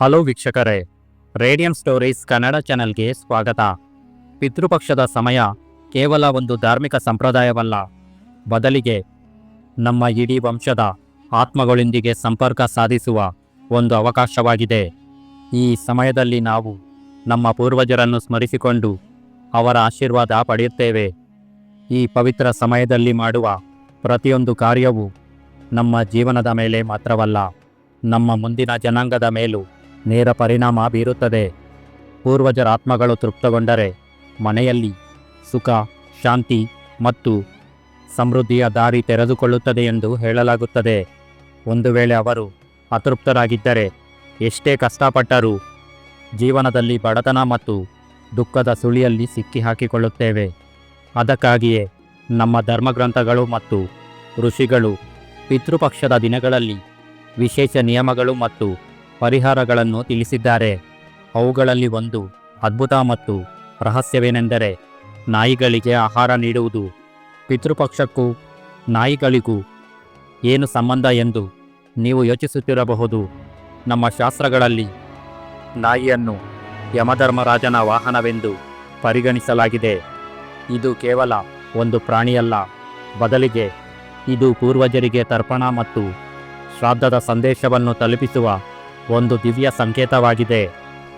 Hello ವೀಕ್ಷಕರೇ radium stories Kannada ಚಾನೆಲ್ಗೆ ಸ್ವಾಗತ. ಪಿತೃಪಕ್ಷದ ಸಮಯ ಕೇವಲ ಒಂದು ಧಾರ್ಮಿಕ ಸಂಪ್ರದಾಯವಲ್ಲ. ಬದಲಿಗೆ ನಮ್ಮ ಇಡೀ ವಂಶದ ಆತ್ಮಗಳೊಂದಿಗೆ ಸಂಪರ್ಕ ಸಾಧಿಸುವ ಒಂದು ಅವಕಾಶವಾಗಿದೆ. ಈ ಸಮಯದಲ್ಲಿ ನಾವು ನಮ್ಮ ಪೂರ್ವಜರನ್ನು ಸ್ಮರಿಸಿಕೊಂಡು ಅವರ ಆಶೀರ್ವಾದ ಪಡೆಯುತ್ತೇವೆ. ಈ ಪವಿತ್ರ ಸಮಯದಲ್ಲಿ ಮಾಡುವ ಪ್ರತಿಯೊಂದು ಕಾರ್ಯವು ನಮ್ಮ ಜೀವನದ ಮೇಲೆ ಮಾತ್ರವಲ್ಲ, ನಮ್ಮ ಮುಂದಿನ ಜನಾಂಗದ ಮೇಲೂ ನೇರ ಪರಿಣಾಮ ಬೀರುತ್ತದೆ. ಪೂರ್ವಜರ ಆತ್ಮಗಳು ತೃಪ್ತಗೊಂಡರೆ ಮನೆಯಲ್ಲಿ ಸುಖ, ಶಾಂತಿ ಮತ್ತು ಸಮೃದ್ಧಿಯ ದಾರಿ ತೆರೆದುಕೊಳ್ಳುತ್ತದೆ ಎಂದು ಹೇಳಲಾಗುತ್ತದೆ. ಒಂದು ವೇಳೆ ಅವರು ಅತೃಪ್ತರಾಗಿದ್ದರೆ ಎಷ್ಟೇ ಕಷ್ಟಪಟ್ಟರೂ ಜೀವನದಲ್ಲಿ ಬಡತನ ಮತ್ತು ದುಃಖದ ಸುಳಿಯಲ್ಲಿ ಸಿಕ್ಕಿಹಾಕಿಕೊಳ್ಳುತ್ತೇವೆ. ಅದಕ್ಕಾಗಿಯೇ ನಮ್ಮ ಧರ್ಮಗ್ರಂಥಗಳು ಮತ್ತು ಋಷಿಗಳು, ಪಿತೃಪಕ್ಷದ ದಿನಗಳಲ್ಲಿ ವಿಶೇಷ ನಿಯಮಗಳು ಮತ್ತು ಪರಿಹಾರಗಳನ್ನು ತಿಳಿಸಿದ್ದಾರೆ. ಅವುಗಳಲ್ಲಿ ಒಂದು ಅದ್ಭುತ ಮತ್ತು ರಹಸ್ಯವೇನೆಂದರೆ ನಾಯಿಗಳಿಗೆ ಆಹಾರ ನೀಡುವುದು. ಪಿತೃಪಕ್ಷಕ್ಕೂ ನಾಯಿಗಳಿಗೂ ಏನು ಸಂಬಂಧ ಎಂದು ನೀವು ಯೋಚಿಸುತ್ತಿರಬಹುದು. ನಮ್ಮ ಶಾಸ್ತ್ರಗಳಲ್ಲಿ ನಾಯಿಯನ್ನು ಯಮಧರ್ಮರಾಜನ ವಾಹನವೆಂದು ಪರಿಗಣಿಸಲಾಗಿದೆ. ಇದು ಕೇವಲ ಒಂದು ಪ್ರಾಣಿಯಲ್ಲ. ಬದಲಿಗೆ ಇದು ಪೂರ್ವಜರಿಗೆ ತರ್ಪಣ ಮತ್ತು ಶ್ರಾದ್ದದ ಸಂದೇಶವನ್ನು ತಲುಪಿಸುವ ಒಂದು ದಿವ್ಯ ಸಂಕೇತವಾಗಿದೆ.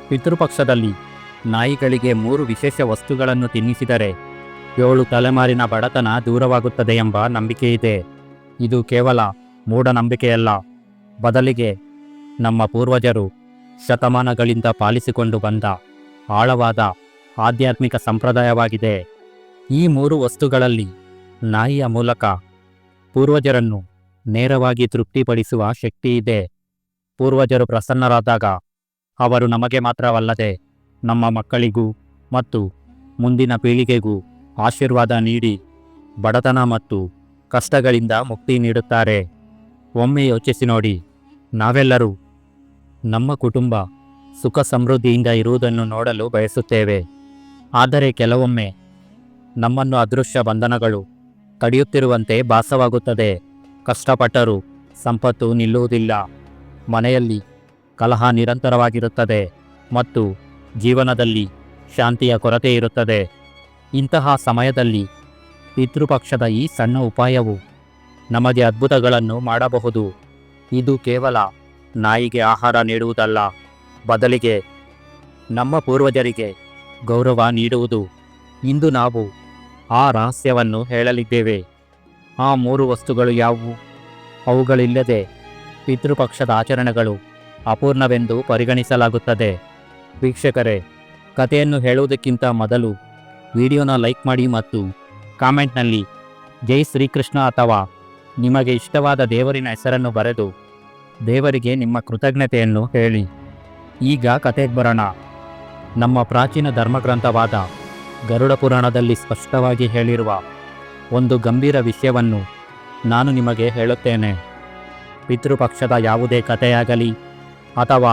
ಪಿತೃಪಕ್ಷದಲ್ಲಿ ನಾಯಿಗಳಿಗೆ ಮೂರು ವಿಶೇಷ ವಸ್ತುಗಳನ್ನು ತಿನ್ನಿಸಿದರೆ ಏಳು ತಲೆಮಾರಿನ ಬಡತನ ದೂರವಾಗುತ್ತದೆ ಎಂಬ ನಂಬಿಕೆಯಿದೆ. ಇದು ಕೇವಲ ಮೂಢನಂಬಿಕೆಯಲ್ಲ. ಬದಲಿಗೆ ನಮ್ಮ ಪೂರ್ವಜರು ಶತಮಾನಗಳಿಂದ ಪಾಲಿಸಿಕೊಂಡು ಬಂದ ಆಳವಾದ ಆಧ್ಯಾತ್ಮಿಕ ಸಂಪ್ರದಾಯವಾಗಿದೆ. ಈ ಮೂರು ವಸ್ತುಗಳಲ್ಲಿ ನಾಯಿಯ ಮೂಲಕ ಪೂರ್ವಜರನ್ನು ನೇರವಾಗಿ ತೃಪ್ತಿಪಡಿಸುವ ಶಕ್ತಿಯಿದೆ. ಪೂರ್ವಜರು ಪ್ರಸನ್ನರಾದಾಗ ಅವರು ನಮಗೆ ಮಾತ್ರವಲ್ಲದೆ ನಮ್ಮ ಮಕ್ಕಳಿಗೂ ಮತ್ತು ಮುಂದಿನ ಪೀಳಿಗೆಗೂ ಆಶೀರ್ವಾದ ನೀಡಿ ಬಡತನ ಮತ್ತು ಕಷ್ಟಗಳಿಂದ ಮುಕ್ತಿ ನೀಡುತ್ತಾರೆ. ಒಮ್ಮೆ ಯೋಚಿಸಿ ನೋಡಿ, ನಾವೆಲ್ಲರೂ ನಮ್ಮ ಕುಟುಂಬ ಸುಖ ಸಮೃದ್ಧಿಯಿಂದ ಇರುವುದನ್ನು ನೋಡಲು ಬಯಸುತ್ತೇವೆ. ಆದರೆ ಕೆಲವೊಮ್ಮೆ ನಮ್ಮನ್ನು ಅದೃಶ್ಯ ಬಂಧನಗಳು ತಡೆಯುತ್ತಿರುವಂತೆ ಭಾಸವಾಗುತ್ತದೆ. ಕಷ್ಟಪಟ್ಟರೂ ಸಂಪತ್ತು ನಿಲ್ಲುವುದಿಲ್ಲ. ಮನೆಯಲ್ಲಿ ಕಲಹ ನಿರಂತರವಾಗಿರುತ್ತದೆ ಮತ್ತು ಜೀವನದಲ್ಲಿ ಶಾಂತಿಯ ಕೊರತೆ ಇರುತ್ತದೆ. ಇಂತಹ ಸಮಯದಲ್ಲಿ ಪಿತೃಪಕ್ಷದ ಈ ಸಣ್ಣ ಉಪಾಯವು ನಮಗೆ ಅದ್ಭುತಗಳನ್ನು ಮಾಡಬಹುದು. ಇದು ಕೇವಲ ನಾಯಿಗೆ ಆಹಾರ ನೀಡುವುದಲ್ಲ, ಬದಲಿಗೆ ನಮ್ಮ ಪೂರ್ವಜರಿಗೆ ಗೌರವ ನೀಡುವುದು. ಇಂದು ನಾವು ಆ ರಹಸ್ಯವನ್ನು ಹೇಳಲಿದ್ದೇವೆ. ಆ ಮೂರು ವಸ್ತುಗಳು ಯಾವುವು? ಅವುಗಳಿಲ್ಲದೆ ಪಿತೃಪಕ್ಷದ ಆಚರಣೆಗಳು ಅಪೂರ್ಣವೆಂದು ಪರಿಗಣಿಸಲಾಗುತ್ತದೆ. ವೀಕ್ಷಕರೇ, ಕಥೆಯನ್ನು ಹೇಳುವುದಕ್ಕಿಂತ ಮೊದಲು ವಿಡಿಯೋನ ಲೈಕ್ ಮಾಡಿ ಮತ್ತು ಕಾಮೆಂಟ್ನಲ್ಲಿ ಜೈ ಶ್ರೀಕೃಷ್ಣ ಅಥವಾ ನಿಮಗೆ ಇಷ್ಟವಾದ ದೇವರಿನ ಹೆಸರನ್ನು ಬರೆದು ದೇವರಿಗೆ ನಿಮ್ಮ ಕೃತಜ್ಞತೆಯನ್ನು ಹೇಳಿ. ಈಗ ಕತೆಗೆ ಬರೋಣ. ನಮ್ಮ ಪ್ರಾಚೀನ ಧರ್ಮಗ್ರಂಥವಾದ ಗರುಡ ಪುರಾಣದಲ್ಲಿ ಸ್ಪಷ್ಟವಾಗಿ ಹೇಳಿರುವ ಒಂದು ಗಂಭೀರ ವಿಷಯವನ್ನು ನಾನು ನಿಮಗೆ ಹೇಳುತ್ತೇನೆ. ಪಿತೃಪಕ್ಷದ ಯಾವುದೇ ಕಥೆಯಾಗಲಿ ಅಥವಾ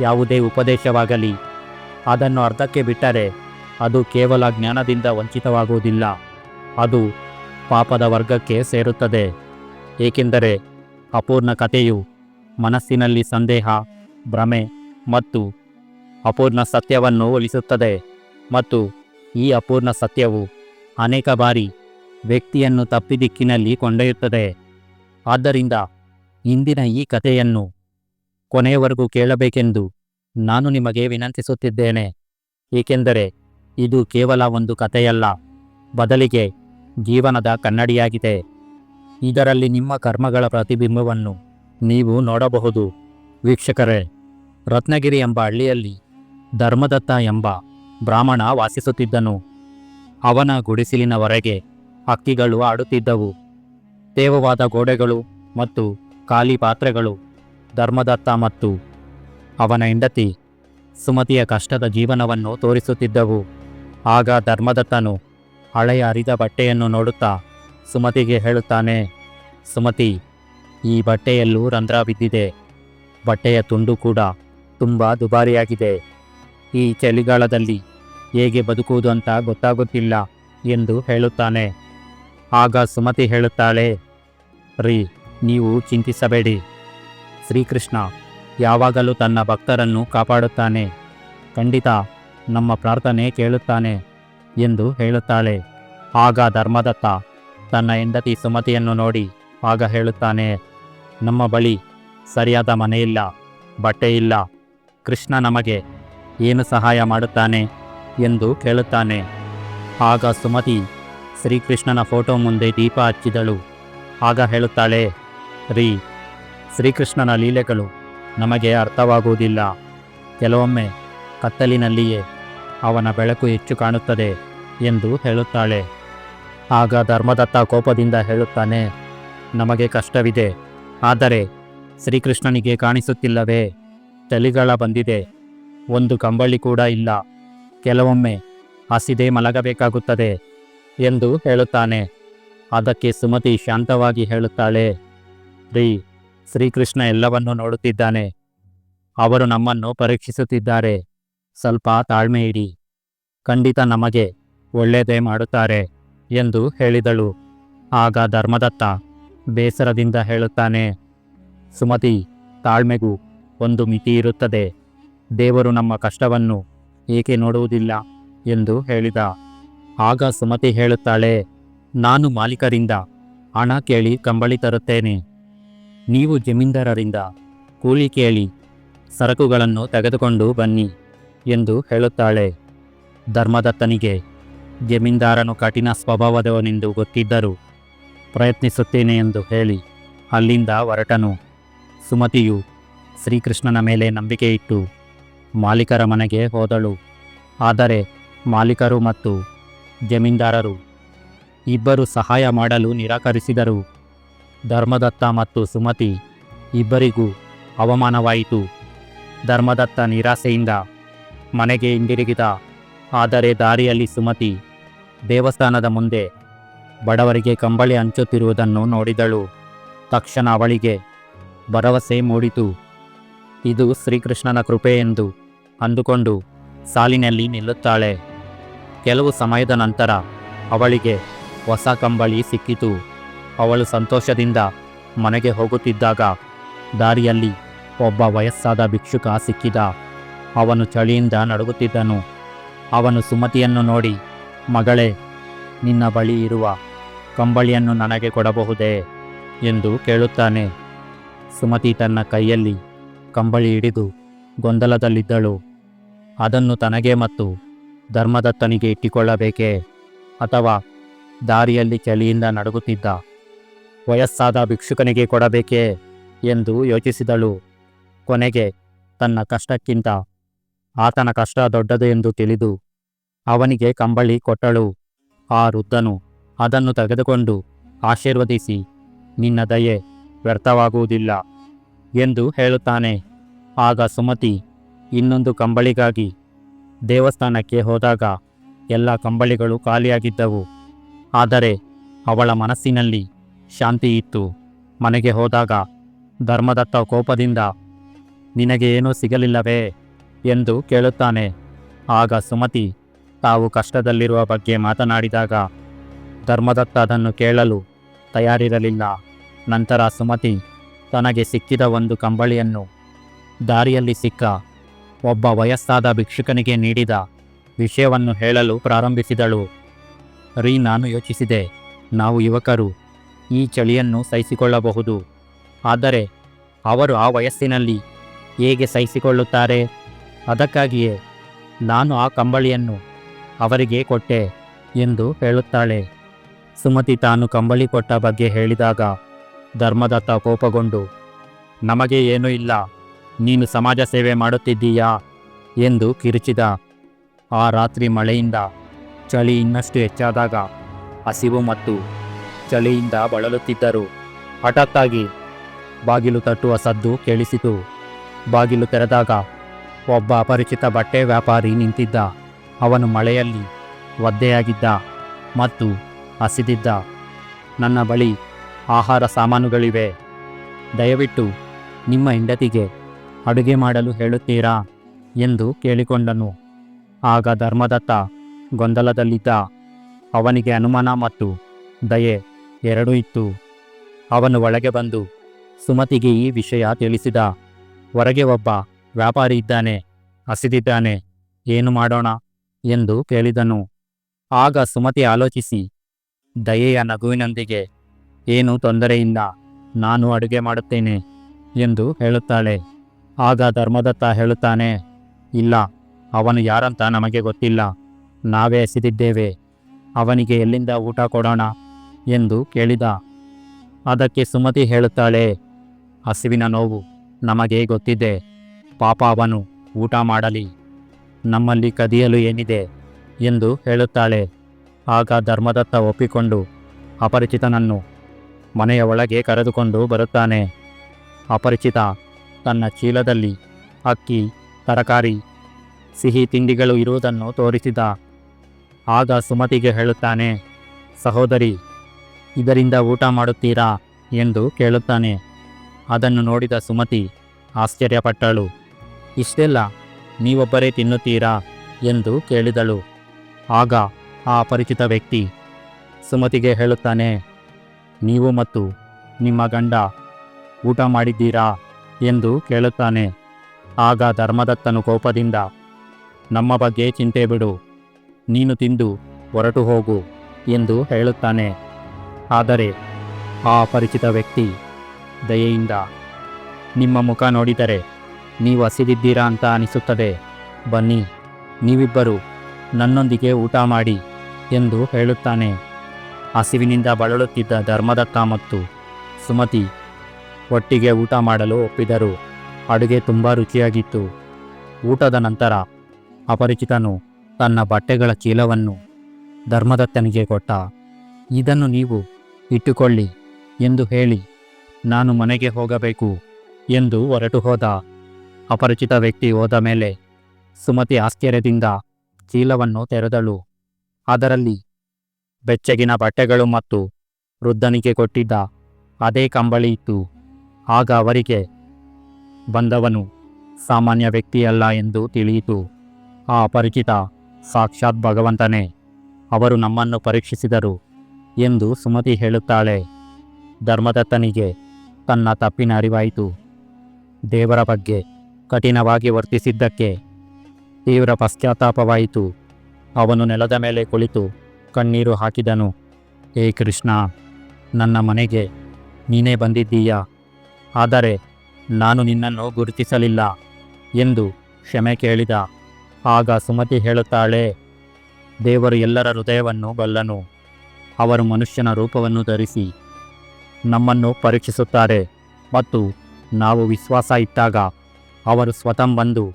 ಯಾವುದೇ ಉಪದೇಶವಾಗಲಿ, ಅದನ್ನು ಅರ್ಧಕ್ಕೆ ಬಿಟ್ಟರೆ ಅದು ಕೇವಲ ಜ್ಞಾನದಿಂದ ವಂಚಿತವಾಗುವುದಿಲ್ಲ. ಅದು ಪಾಪದ ವರ್ಗಕ್ಕೆ ಸೇರುತ್ತದೆ. ಏಕೆಂದರೆ ಅಪೂರ್ಣ ಕಥೆಯು ಮನಸ್ಸಿನಲ್ಲಿ ಸಂದೇಹ, ಭ್ರಮೆ ಮತ್ತು ಅಪೂರ್ಣ ಸತ್ಯವನ್ನು ಒಲಿಸುತ್ತದೆ ಮತ್ತು ಈ ಅಪೂರ್ಣ ಸತ್ಯವು ಅನೇಕ ಬಾರಿ ವ್ಯಕ್ತಿಯನ್ನು ತಪ್ಪಿದಿಕ್ಕಿನಲ್ಲಿ ಕೊಂಡೊಯ್ಯುತ್ತದೆ. ಆದ್ದರಿಂದ ಇಂದಿನ ಈ ಕಥೆಯನ್ನು ಕೊನೆಯವರೆಗೂ ಕೇಳಬೇಕೆಂದು ನಾನು ನಿಮಗೆ ವಿನಂತಿಸುತ್ತಿದ್ದೇನೆ. ಏಕೆಂದರೆ ಇದು ಕೇವಲ ಒಂದು ಕಥೆಯಲ್ಲ, ಬದಲಿಗೆ ಜೀವನದ ಕನ್ನಡಿಯಾಗಿದೆ. ಇದರಲ್ಲಿ ನಿಮ್ಮ ಕರ್ಮಗಳ ಪ್ರತಿಬಿಂಬವನ್ನು ನೀವು ನೋಡಬಹುದು. ವೀಕ್ಷಕರೇ, ರತ್ನಗಿರಿ ಎಂಬ ಹಳ್ಳಿಯಲ್ಲಿ ಧರ್ಮದತ್ತ ಎಂಬ ಬ್ರಾಹ್ಮಣ ವಾಸಿಸುತ್ತಿದ್ದನು. ಅವನ ಗುಡಿಸಿಲಿನವರೆಗೆ ಹಕ್ಕಿಗಳು ಆಡುತ್ತಿದ್ದವು. ತೇವವಾದ ಗೋಡೆಗಳು ಮತ್ತು ಖಾಲಿ ಪಾತ್ರೆಗಳು, ಧರ್ಮದತ್ತ ಮತ್ತು ಅವನ ಹೆಂಡತಿ ಸುಮತಿಯ ಕಷ್ಟದ ಜೀವನವನ್ನು ತೋರಿಸುತ್ತಿದ್ದವು. ಆಗ ಧರ್ಮದತ್ತನು ಹಳೆಯ ಅರಿದ ಬಟ್ಟೆಯನ್ನು ನೋಡುತ್ತಾ ಸುಮತಿಗೆ ಹೇಳುತ್ತಾನೆ, ಸುಮತಿ, ಈ ಬಟ್ಟೆಯಲ್ಲೂ ರಂಧ್ರ ಬಿದ್ದಿದೆ ಬಟ್ಟೆಯ ತುಂಡು ಕೂಡ ತುಂಬ ದುಬಾರಿಯಾಗಿದೆ. ಈ ಚಳಿಗಾಲದಲ್ಲಿ ಹೇಗೆ ಬದುಕುವುದು ಅಂತ ಗೊತ್ತಾಗುತ್ತಿಲ್ಲ ಎಂದು ಹೇಳುತ್ತಾನೆ. ಆಗ ಸುಮತಿ ಹೇಳುತ್ತಾಳೆ, ರೀ ನೀವು ಚಿಂತಿಸಬೇಡಿ. ಶ್ರೀಕೃಷ್ಣ ಯಾವಾಗಲೂ ತನ್ನ ಭಕ್ತರನ್ನು ಕಾಪಾಡುತ್ತಾನೆ. ಖಂಡಿತ ನಮ್ಮ ಪ್ರಾರ್ಥನೆ ಕೇಳುತ್ತಾನೆ ಎಂದು ಹೇಳುತ್ತಾಳೆ. ಆಗ ಧರ್ಮದತ್ತ ತನ್ನ ಹೆಂಡತಿ ಸುಮತಿಯನ್ನು ನೋಡಿ ಆಗ ಹೇಳುತ್ತಾನೆ, ನಮ್ಮ ಬಳಿ ಸರಿಯಾದ ಮನೆಯಿಲ್ಲ ಬಟ್ಟೆ ಇಲ್ಲ, ಕೃಷ್ಣ ನಮಗೆ ಏನು ಸಹಾಯ ಮಾಡುತ್ತಾನೆ ಎಂದು ಕೇಳುತ್ತಾನೆ. ಆಗ ಸುಮತಿ ಶ್ರೀಕೃಷ್ಣನ ಫೋಟೋ ಮುಂದೆ ದೀಪ ಹಚ್ಚಿದಳು. ಆಗ ಹೇಳುತ್ತಾಳೆ ರೀ, ಶ್ರೀಕೃಷ್ಣನ ಲೀಲೆಗಳು ನಮಗೆ ಅರ್ಥವಾಗುವುದಿಲ್ಲ. ಕೆಲವೊಮ್ಮೆ ಕತ್ತಲಿನಲ್ಲಿಯೇ ಅವನ ಬೆಳಕು ಹೆಚ್ಚು ಕಾಣುತ್ತದೆ ಎಂದು ಹೇಳುತ್ತಾಳೆ. ಆಗ ಧರ್ಮದತ್ತ ಕೋಪದಿಂದ ಹೇಳುತ್ತಾನೆ, ನಮಗೆ ಕಷ್ಟವಿದೆ, ಆದರೆ ಶ್ರೀಕೃಷ್ಣನಿಗೆ ಕಾಣಿಸುತ್ತಿಲ್ಲವೇ? ಚಳಿಗಳ ಬಂದಿದೆ, ಒಂದು ಕಂಬಳಿ ಕೂಡ ಇಲ್ಲ. ಕೆಲವೊಮ್ಮೆ ಹಸಿದೆ ಮಲಗಬೇಕಾಗುತ್ತದೆ ಎಂದು ಹೇಳುತ್ತಾನೆ. ಅದಕ್ಕೆ ಸುಮತಿ ಶಾಂತವಾಗಿ ಹೇಳುತ್ತಾಳೆ ರೀ ಶ್ರೀಕೃಷ್ಣ ಎಲ್ಲವನ್ನೂ ನೋಡುತ್ತಿದ್ದಾನೆ. ಅವರು ನಮ್ಮನ್ನು ಪರೀಕ್ಷಿಸುತ್ತಿದ್ದಾರೆ. ಸ್ವಲ್ಪ ತಾಳ್ಮೆ ಇಡಿ. ಖಂಡಿತ ನಮಗೆ ಒಳ್ಳೆಯದೇ ಮಾಡುತ್ತಾರೆ ಎಂದು ಹೇಳಿದಳು. ಆಗ ಧರ್ಮದತ್ತ ಬೇಸರದಿಂದ ಹೇಳುತ್ತಾನೆ, ಸುಮತಿ, ತಾಳ್ಮೆಗೂ ಒಂದು ಮಿತಿ ಇರುತ್ತದೆ. ದೇವರು ನಮ್ಮ ಕಷ್ಟವನ್ನು ಏಕೆ ನೋಡುವುದಿಲ್ಲ? ಎಂದು ಹೇಳಿದ. ಆಗ ಸುಮತಿ ಹೇಳುತ್ತಾಳೆ, ನಾನು ಮಾಲೀಕರಿಂದ ಹಣ ಕೇಳಿ ಕಂಬಳಿ ತರುತ್ತೇನೆ. ನೀವು ಜಮೀನ್ದಾರರಿಂದ ಕೂಲಿ ಕೇಳಿ ಸರಕುಗಳನ್ನು ತೆಗೆದುಕೊಂಡು ಬನ್ನಿ ಎಂದು ಹೇಳುತ್ತಾಳೆ. ಧರ್ಮದತ್ತನಿಗೆ ಜಮೀನ್ದಾರನು ಕಠಿಣ ಸ್ವಭಾವದವನೆಂದು ಗೊತ್ತಿದ್ದರೂ ಪ್ರಯತ್ನಿಸುತ್ತೇನೆ ಎಂದು ಹೇಳಿ ಅಲ್ಲಿಂದ ಹೊರಟನು. ಸುಮತಿಯು ಶ್ರೀಕೃಷ್ಣನ ಮೇಲೆ ನಂಬಿಕೆ ಇಟ್ಟು ಮಾಲೀಕರ ಮನೆಗೆ ಹೋದಳು. ಆದರೆ ಮಾಲೀಕರು ಮತ್ತು ಜಮೀನ್ದಾರರು ಇಬ್ಬರು ಸಹಾಯ ಮಾಡಲು ನಿರಾಕರಿಸಿದರು. ಧರ್ಮದತ್ತ ಮತ್ತು ಸುಮತಿ ಇಬ್ಬರಿಗೂ ಅವಮಾನವಾಯಿತು. ಧರ್ಮದತ್ತ ನಿರಾಸೆಯಿಂದ ಮನೆಗೆ ಹಿಂದಿರುಗಿದ, ಆದರೆ ದಾರಿಯಲ್ಲಿ ಸುಮತಿ ದೇವಸ್ಥಾನದ ಮುಂದೆ ಬಡವರಿಗೆ ಕಂಬಳಿ ಹಂಚುತ್ತಿರುವುದನ್ನು ನೋಡಿದಳು. ತಕ್ಷಣ ಅವಳಿಗೆ ಭರವಸೆ ಮೂಡಿತು. ಇದು ಶ್ರೀಕೃಷ್ಣನ ಕೃಪೆ ಎಂದು ಅಂದುಕೊಂಡು ಸಾಲಿನಲ್ಲಿ ನಿಲ್ಲುತ್ತಾಳೆ. ಕೆಲವು ಸಮಯದ ನಂತರ ಅವಳಿಗೆ ಹೊಸ ಕಂಬಳಿ ಸಿಕ್ಕಿತು. ಅವಳು ಸಂತೋಷದಿಂದ ಮನೆಗೆ ಹೋಗುತ್ತಿದ್ದಾಗ ದಾರಿಯಲ್ಲಿ ಒಬ್ಬ ವಯಸ್ಸಾದ ಭಿಕ್ಷುಕ ಸಿಕ್ಕಿದ. ಅವನು ಚಳಿಯಿಂದ ನಡುಗುತ್ತಿದ್ದನು. ಅವನು ಸುಮತಿಯನ್ನು ನೋಡಿ, ಮಗಳೇ, ನಿನ್ನ ಬಳಿ ಇರುವ ಕಂಬಳಿಯನ್ನು ನನಗೆ ಕೊಡಬಹುದೇ? ಎಂದು ಕೇಳುತ್ತಾನೆ. ಸುಮತಿ ತನ್ನ ಕೈಯಲ್ಲಿ ಕಂಬಳಿ ಹಿಡಿದು ಗೊಂದಲದಲ್ಲಿದ್ದಳು. ಅದನ್ನು ತನಗೆ ಮತ್ತು ಧರ್ಮದತ್ತನಿಗೆ ಇಟ್ಟಿಕೊಳ್ಳಬೇಕೇ ಅಥವಾ ದಾರಿಯಲ್ಲಿ ಚಳಿಯಿಂದ ನಡುಗುತ್ತಿದ್ದ ವಯಸ್ಸಾದ ಭಿಕ್ಷುಕನಿಗೆ ಕೊಡಬೇಕೇ ಎಂದು ಯೋಚಿಸಿದಳು. ಕೊನೆಗೆ ತನ್ನ ಕಷ್ಟಕ್ಕಿಂತ ಆತನ ಕಷ್ಟ ದೊಡ್ಡದು ಎಂದು ತಿಳಿದು ಅವನಿಗೆ ಕಂಬಳಿ ಕೊಟ್ಟಳು. ಆ ವೃದ್ಧನು ಅದನ್ನು ತೆಗೆದುಕೊಂಡು ಆಶೀರ್ವದಿಸಿ, ನಿನ್ನ ದಯೆ ವ್ಯರ್ಥವಾಗುವುದಿಲ್ಲ ಎಂದು ಹೇಳುತ್ತಾನೆ. ಆಗ ಸುಮತಿ ಇನ್ನೊಂದು ಕಂಬಳಿಗಾಗಿ ದೇವಸ್ಥಾನಕ್ಕೆ ಹೋದಾಗ ಎಲ್ಲ ಕಂಬಳಿಗಳು ಖಾಲಿಯಾಗಿದ್ದವು. ಆದರೆ ಅವಳ ಮನಸ್ಸಿನಲ್ಲಿ ಶಾಂತಿ ಇತ್ತು. ಮನೆಗೆ ಹೋದಾಗ, ಧರ್ಮದತ್ತ ಕೋಪದಿಂದ ನಿನಗೆ ಏನೂ ಸಿಗಲಿಲ್ಲವೇ? ಎಂದು ಕೇಳುತ್ತಾನೆ. ಆಗ ಸುಮತಿ ತಾವು ಕಷ್ಟದಲ್ಲಿರುವ ಬಗ್ಗೆ ಮಾತನಾಡಿದಾಗ, ಧರ್ಮದತ್ತ ಅದನ್ನು ಕೇಳಲು ತಯಾರಿರಲಿಲ್ಲ. ನಂತರ ಸುಮತಿ, ತನಗೆ ಸಿಕ್ಕಿದ ಒಂದು ಕಂಬಳಿಯನ್ನು ದಾರಿಯಲ್ಲಿ ಸಿಕ್ಕ ಒಬ್ಬ ವಯಸ್ಸಾದ ಭಿಕ್ಷುಕನಿಗೆ ನೀಡಿದ ವಿಷಯವನ್ನು ಹೇಳಲು ಪ್ರಾರಂಭಿಸಿದಳು. ರೀ, ನಾನು ಯೋಚಿಸಿದೆ. ನಾವು ಯುವಕರು ಈ ಚಳಿಯನ್ನು ಸಹಿಸಿಕೊಳ್ಳಬಹುದು. ಆದರೆ ಅವರು ಆ ವಯಸ್ಸಿನಲ್ಲಿ ಹೇಗೆ ಸಹಿಸಿಕೊಳ್ಳುತ್ತಾರೆ? ಅದಕ್ಕಾಗಿಯೇ ನಾನು ಆ ಕಂಬಳಿಯನ್ನು ಅವರಿಗೆ ಕೊಟ್ಟೆ ಎಂದು ಹೇಳುತ್ತಾಳೆ. ಸುಮತಿ ತಾನು ಕಂಬಳಿ ಕೊಟ್ಟ ಬಗ್ಗೆ ಹೇಳಿದಾಗ ಧರ್ಮದತ್ತ ಕೋಪಗೊಂಡು, ನಮಗೆ ಏನೂ ಇಲ್ಲ. ನೀನು ಸಮಾಜ ಸೇವೆ ಮಾಡುತ್ತಿದ್ದೀಯಾ? ಎಂದು ಕಿರುಚಿದ. ಆ ರಾತ್ರಿ ಮಳೆಯಿಂದ ಚಳಿ ಇನ್ನಷ್ಟು ಹೆಚ್ಚಾದಾಗ ಹಸಿವು ಮತ್ತು ಚಳಿಯಿಂದ ಬಳಲುತ್ತಿದ್ದರು. ಹಠಾತ್ತಾಗಿ ಬಾಗಿಲು ತಟ್ಟುವ ಸದ್ದು ಕೇಳಿಸಿತು. ಬಾಗಿಲು ತೆರೆದಾಗ ಒಬ್ಬ ಅಪರಿಚಿತ ಬಟ್ಟೆ ವ್ಯಾಪಾರಿ ನಿಂತಿದ್ದ. ಅವನು ಮಳೆಯಲ್ಲಿ ಒದ್ದೆಯಾಗಿದ್ದ ಮತ್ತು ಹಸಿದಿದ್ದ. ನನ್ನ ಬಳಿ ಆಹಾರ ಸಾಮಾನುಗಳಿವೆ. ದಯವಿಟ್ಟು ನಿಮ್ಮ ಹೆಂಡತಿಗೆ ಅಡುಗೆ ಮಾಡಲು ಹೇಳುತ್ತೀರಾ ಎಂದು ಕೇಳಿಕೊಂಡನು. ಆಗ ಧರ್ಮದತ್ತ ಗೊಂದಲದಲ್ಲಿದ್ದ ಅವನಿಗೆ ಅನುಮಾನ ಮತ್ತು ದಯೆ ಎರಡೂ ಇತ್ತು. ಅವನು ಒಳಗೆ ಬಂದು ಸುಮತಿಗೆ ಈ ವಿಷಯ ತಿಳಿಸಿದ. ಹೊರಗೆ ಒಬ್ಬ ವ್ಯಾಪಾರಿ ಇದ್ದಾನೆ, ಹಸಿದಿದ್ದಾನೆ, ಏನು ಮಾಡೋಣ ಎಂದು ಕೇಳಿದನು. ಆಗ ಸುಮತಿ ಆಲೋಚಿಸಿ, ದಯೆಯ ನಗುವಿನೊಂದಿಗೆ ಏನು ತೊಂದರೆಯಿಲ್ಲ, ನಾನು ಅಡುಗೆ ಮಾಡುತ್ತೇನೆ ಎಂದು ಹೇಳುತ್ತಾಳೆ. ಆಗ ಧರ್ಮದತ್ತ ಹೇಳುತ್ತಾನೆ, ಇಲ್ಲ, ಅವನು ಯಾರಂತ ನಮಗೆ ಗೊತ್ತಿಲ್ಲ, ನಾವೇ ಎಸೆದಿದ್ದೇವೆ ಅವನಿಗೆ ಎಲ್ಲಿಂದ ಊಟ ಕೊಡೋಣ? ಎಂದು ಕೇಳಿದ. ಅದಕ್ಕೆ ಸುಮತಿ ಹೇಳುತ್ತಾಳೆ, ಹಸಿವಿನ ನೋವು ನಮಗೆ ಗೊತ್ತಿದೆ. ಪಾಪ ಅವನು ಊಟ ಮಾಡಲಿ. ನಮ್ಮಲ್ಲಿ ಕದಿಯಲು ಏನಿದೆ? ಎಂದು ಹೇಳುತ್ತಾಳೆ. ಆಗ ಧರ್ಮದತ್ತ ಒಪ್ಪಿಕೊಂಡು ಅಪರಿಚಿತನನ್ನು ಮನೆಯ ಒಳಗೆ ಕರೆದುಕೊಂಡು ಬರುತ್ತಾನೆ. ಅಪರಿಚಿತ ತನ್ನ ಚೀಲದಲ್ಲಿ ಅಕ್ಕಿ, ತರಕಾರಿ, ಸಿಹಿ ತಿಂಡಿಗಳು ಇರುವುದನ್ನು ತೋರಿಸಿದ. ಆಗ ಸುಮತಿಗೆ ಹೇಳುತ್ತಾನೆ, ಸಹೋದರಿ ಇದರಿಂದ ಊಟ ಮಾಡುತ್ತೀರಾ ಎಂದು ಕೇಳುತ್ತಾನೆ. ಅದನ್ನು ನೋಡಿದ ಸುಮತಿ ಆಶ್ಚರ್ಯಪಟ್ಟಳು. ಇಷ್ಟೆಲ್ಲ ನೀವೊಬ್ಬರೇ ತಿನ್ನುತ್ತೀರಾ ಎಂದು ಕೇಳಿದಳು. ಆಗ ಆ ಅಪರಿಚಿತ ವ್ಯಕ್ತಿ ಸುಮತಿಗೆ ಹೇಳುತ್ತಾನೆ, ನೀವು ಮತ್ತು ನಿಮ್ಮ ಗಂಡ ಊಟ ಮಾಡಿದ್ದೀರಾ? ಎಂದು ಕೇಳುತ್ತಾನೆ. ಆಗ ಧರ್ಮದತ್ತನು ಕೋಪದಿಂದ, ನಮ್ಮ ಬಗ್ಗೆ ಚಿಂತೆ ಬಿಡು. ನೀನು ತಿಂದು ಹೊರಟು ಹೋಗು ಎಂದು ಹೇಳುತ್ತಾನೆ. ಆದರೆ ಆ ಪರಿಚಿತ ವ್ಯಕ್ತಿ ದಯೆಯಿಂದ ನಿಮ್ಮ ಮುಖ ನೋಡಿದರೆ ನೀವು ಹಸಿದಿದ್ದೀರಾ ಅಂತ ಅನಿಸುತ್ತದೆ. ಬನ್ನಿ, ನೀವಿಬ್ಬರು ನನ್ನೊಂದಿಗೆ ಊಟ ಮಾಡಿ ಎಂದು ಹೇಳುತ್ತಾನೆ. ಹಸಿವಿನಿಂದ ಬಳಲುತ್ತಿದ್ದ ಧರ್ಮದತ್ತ ಮತ್ತು ಸುಮತಿ ಒಟ್ಟಿಗೆ ಊಟ ಮಾಡಲು ಒಪ್ಪಿದರು. ಅಡುಗೆ ತುಂಬ ರುಚಿಯಾಗಿತ್ತು. ಊಟದ ನಂತರ ಅಪರಿಚಿತನು ತನ್ನ ಬಟ್ಟೆಗಳ ಚೀಲವನ್ನು ಧರ್ಮದತ್ತನಿಗೆ ಕೊಟ್ಟ. ಇದನ್ನು ನೀವು ಇಟ್ಟುಕೊಳ್ಳಿ ಎಂದು ಹೇಳಿ, ನಾನು ಮನೆಗೆ ಹೋಗಬೇಕು ಎಂದು ಹೊರಟು ಹೋದ. ಅಪರಿಚಿತ ವ್ಯಕ್ತಿ ಹೋದ ಮೇಲೆ ಸುಮತಿ ಆಶ್ಚರ್ಯದಿಂದ ಚೀಲವನ್ನು ತೆರೆದಳು. ಅದರಲ್ಲಿ ಬೆಚ್ಚಗಿನ ಬಟ್ಟೆಗಳು ಮತ್ತು ವೃದ್ಧನಿಗೆ ಕೊಟ್ಟಿದ್ದ ಅದೇ ಕಂಬಳಿ ಇತ್ತು. ಆಗ ಅವರಿಗೆ ಬಂದವನು ಸಾಮಾನ್ಯ ವ್ಯಕ್ತಿಯಲ್ಲ ಎಂದು ತಿಳಿಯಿತು. ಆ ಅಪರಿಚಿತ ಸಾಕ್ಷಾತ್ ಭಗವಂತನೇ, ಅವರು ನಮ್ಮನ್ನು ಪರೀಕ್ಷಿಸಿದರು. ಎಂದು ಸುಮತಿ ಹೇಳುತ್ತಾಳೆ. ಧರ್ಮದತ್ತನಿಗೆ ತನ್ನ ತಪ್ಪಿನ ಅರಿವಾಯಿತು. ದೇವರ ಬಗ್ಗೆ ಕಠಿಣವಾಗಿ ವರ್ತಿಸಿದ್ದಕ್ಕೆ ತೀವ್ರ ಪಶ್ಚಾತ್ತಾಪವಾಯಿತು. ಅವನು ನೆಲದ ಮೇಲೆ ಕುಳಿತು ಕಣ್ಣೀರು ಹಾಕಿದನು. ಏ ಕೃಷ್ಣ, ನನ್ನ ಮನೆಗೆ ನೀನೇ ಬಂದಿದ್ದೀಯಾ? ಆದರೆ ನಾನು ನಿನ್ನನ್ನು ಗುರುತಿಸಲಿಲ್ಲ ಎಂದು ಕ್ಷಮೆ ಕೇಳಿದ. ಆಗ ಸುಮತಿ ಹೇಳುತ್ತಾಳೆ, ದೇವರು ಎಲ್ಲರ ಹೃದಯವನ್ನು ಬಲ್ಲನು. ಅವರು ಮನುಷ್ಯನ ರೂಪವನ್ನು ಧರಿಸಿ ನಮ್ಮನ್ನು ಪರೀಕ್ಷಿಸುತ್ತಾರೆ ಮತ್ತು ನಾವು ವಿಶ್ವಾಸ ಇಟ್ಟಾಗ ಅವರು ಸ್ವತಃ ಬಂದು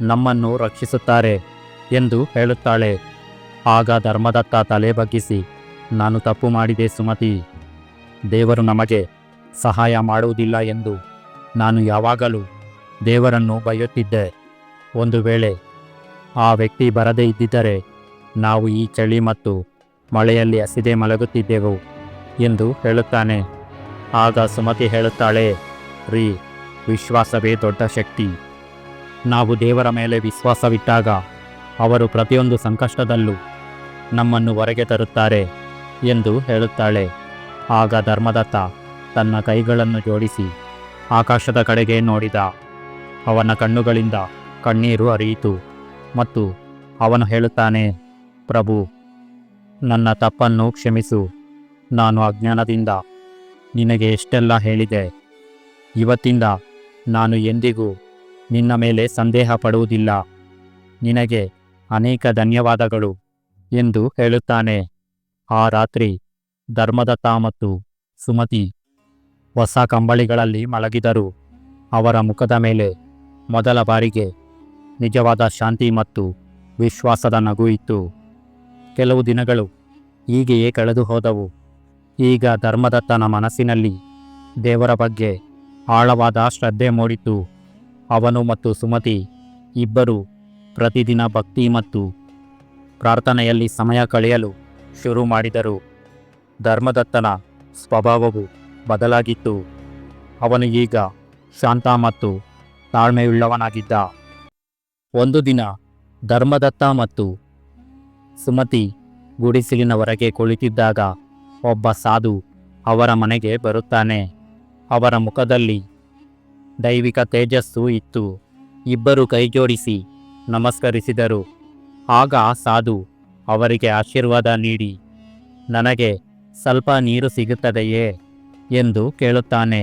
ನಮ್ಮನ್ನು ರಕ್ಷಿಸುತ್ತಾರೆ ಎಂದು ಹೇಳುತ್ತಾಳೆ. ಆಗ ಧರ್ಮದತ್ತ ತಲೆ ಬಗ್ಗಿಸಿ, ನಾನು ತಪ್ಪು ಮಾಡಿದೆ ಸುಮತಿ. ದೇವರು ನಮಗೆ ಸಹಾಯ ಮಾಡುವುದಿಲ್ಲ ಎಂದು ನಾನು ಯಾವಾಗಲೂ ದೇವರನ್ನು ಬಯ್ಯುತ್ತಿದ್ದೆ. ಒಂದು ವೇಳೆ ಆ ವ್ಯಕ್ತಿ ಬರದೇ ಇದ್ದಿದ್ದರೆ ನಾವು ಈ ಚಳಿ ಮತ್ತು ಮಳೆಯಲ್ಲಿ ಹಸಿದೆ ಮಲಗುತ್ತಿದ್ದೆವು ಎಂದು ಹೇಳುತ್ತಾನೆ. ಆಗ ಸುಮತಿ ಹೇಳುತ್ತಾಳೆ, ರೀ, ವಿಶ್ವಾಸವೇ ದೊಡ್ಡ ಶಕ್ತಿ. ನಾವು ದೇವರ ಮೇಲೆ ವಿಶ್ವಾಸವಿಟ್ಟಾಗ ಅವರು ಪ್ರತಿಯೊಂದು ಸಂಕಷ್ಟದಲ್ಲೂ ನಮ್ಮನ್ನು ಹೊರಗೆ ತರುತ್ತಾರೆ ಎಂದು ಹೇಳುತ್ತಾಳೆ. ಆಗ ಧರ್ಮದತ್ತ ತನ್ನ ಕೈಗಳನ್ನು ಜೋಡಿಸಿ ಆಕಾಶದ ಕಡೆಗೆ ನೋಡಿದ. ಅವನ ಕಣ್ಣುಗಳಿಂದ ಕಣ್ಣೀರು ಹರಿಯಿತು ಮತ್ತು ಅವನು ಹೇಳುತ್ತಾನೆ, ಪ್ರಭು ನನ್ನ ತಪ್ಪನ್ನು ಕ್ಷಮಿಸು. ನಾನು ಅಜ್ಞಾನದಿಂದ ನಿನಗೆ ಎಷ್ಟೆಲ್ಲ ಹೇಳಿದೆ. ಇವತ್ತಿಂದ ನಾನು ಎಂದಿಗೂ ನಿನ್ನ ಮೇಲೆ ಸಂದೇಹ ಪಡುವುದಿಲ್ಲ. ನಿನಗೆ ಅನೇಕ ಧನ್ಯವಾದಗಳು ಎಂದು ಹೇಳುತ್ತಾನೆ. ಆ ರಾತ್ರಿ ಧರ್ಮದತ್ತ ಮತ್ತು ಸುಮತಿ ಹೊಸ ಕಂಬಳಿಗಳಲ್ಲಿ ಮಲಗಿದರು. ಅವರ ಮುಖದ ಮೇಲೆ ಮೊದಲ ಬಾರಿಗೆ ನಿಜವಾದ ಶಾಂತಿ ಮತ್ತು ವಿಶ್ವಾಸದ ನಗು ಕೆಲವು ದಿನಗಳು ಹೀಗೆಯೇ ಕಳೆದು ಹೋದವು. ಈಗ ಧರ್ಮದತ್ತನ ಮನಸ್ಸಿನಲ್ಲಿ ದೇವರ ಬಗ್ಗೆ ಆಳವಾದ ಶ್ರದ್ಧೆ ಮೂಡಿತು. ಅವನು ಮತ್ತು ಸುಮತಿ ಇಬ್ಬರು ಪ್ರತಿದಿನ ಭಕ್ತಿ ಮತ್ತು ಪ್ರಾರ್ಥನೆಯಲ್ಲಿ ಸಮಯ ಕಳೆಯಲು ಶುರು ಮಾಡಿದರು. ಧರ್ಮದತ್ತನ ಸ್ವಭಾವವು ಬದಲಾಗಿತ್ತು. ಅವನು ಈಗ ಶಾಂತ ಮತ್ತು ತಾಳ್ಮೆಯುಳ್ಳವನಾಗಿದ್ದ. ಒಂದು ದಿನ ಧರ್ಮದತ್ತ ಮತ್ತು ಸುಮತಿ ಗುಡಿಸಿಲಿನ ಹೊರಗೆ ಕುಳಿತಿದ್ದಾಗ ಒಬ್ಬ ಸಾಧು ಅವರ ಮನೆಗೆ ಬರುತ್ತಾನೆ. ಅವರ ಮುಖದಲ್ಲಿ ದೈವಿಕ ತೇಜಸ್ಸು ಇತ್ತು. ಇಬ್ಬರು ಕೈಜೋಡಿಸಿ ನಮಸ್ಕರಿಸಿದರು. ಆಗ ಸಾಧು ಅವರಿಗೆ ಆಶೀರ್ವಾದ ನೀಡಿ, ನನಗೆ ಸ್ವಲ್ಪ ನೀರು ಸಿಗುತ್ತದೆಯೇ ಎಂದು ಕೇಳುತ್ತಾನೆ.